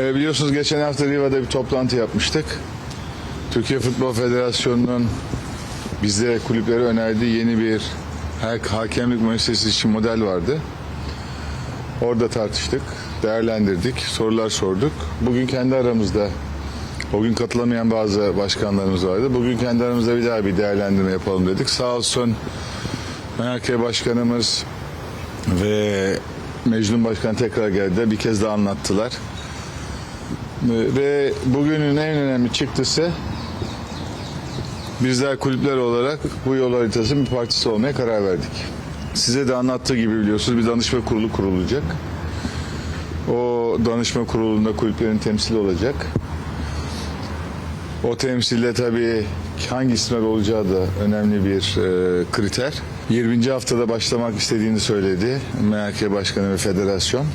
Ee, biliyorsunuz geçen hafta Riva'da bir toplantı yapmıştık. Türkiye Futbol Federasyonu'nun bize kulüplere önerdiği yeni bir ha- hakemlik müessesesi için model vardı. Orada tartıştık, değerlendirdik, sorular sorduk. Bugün kendi aramızda, o gün katılamayan bazı başkanlarımız vardı. Bugün kendi aramızda bir daha bir değerlendirme yapalım dedik. Sağ olsun MHK Başkanımız ve Mecnun Başkan tekrar geldi. Bir kez daha anlattılar. Ve bugünün en önemli çıktısı bizler kulüpler olarak bu yol haritasının bir parçası olmaya karar verdik. Size de anlattığı gibi biliyorsunuz bir danışma kurulu kurulacak. O danışma kurulunda kulüplerin temsili olacak. O temsilde tabii hangi isimler olacağı da önemli bir e, kriter. 20. haftada başlamak istediğini söyledi MHK Başkanı ve Federasyon.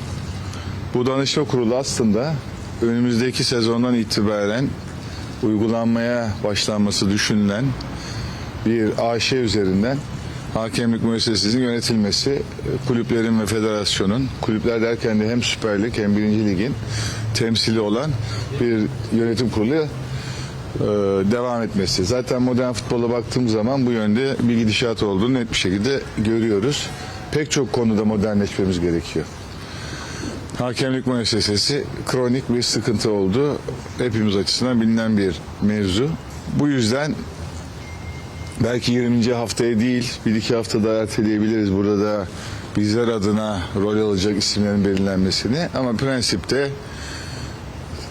Bu danışma kurulu aslında önümüzdeki sezondan itibaren uygulanmaya başlanması düşünülen bir AŞ üzerinden hakemlik müessesesinin yönetilmesi kulüplerin ve federasyonun kulüpler derken de hem Süper Lig hem Birinci Lig'in temsili olan bir yönetim kurulu e, devam etmesi. Zaten modern futbola baktığım zaman bu yönde bir gidişat olduğunu net bir şekilde görüyoruz. Pek çok konuda modernleşmemiz gerekiyor. Hakemlik müessesesi kronik bir sıkıntı oldu. Hepimiz açısından bilinen bir mevzu. Bu yüzden belki 20. haftaya değil bir iki hafta daha erteleyebiliriz. Burada da bizler adına rol alacak isimlerin belirlenmesini. Ama prensipte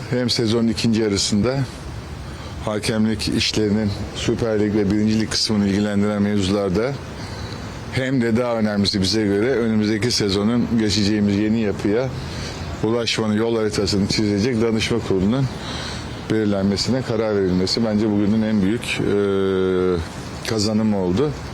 hem sezonun ikinci yarısında hakemlik işlerinin Süper Lig ve Birinci Lig kısmını ilgilendiren mevzularda hem de daha önemlisi bize göre önümüzdeki sezonun geçeceğimiz yeni yapıya ulaşmanın yol haritasını çizecek danışma kurulunun belirlenmesine karar verilmesi bence bugünün en büyük eee kazanımı oldu.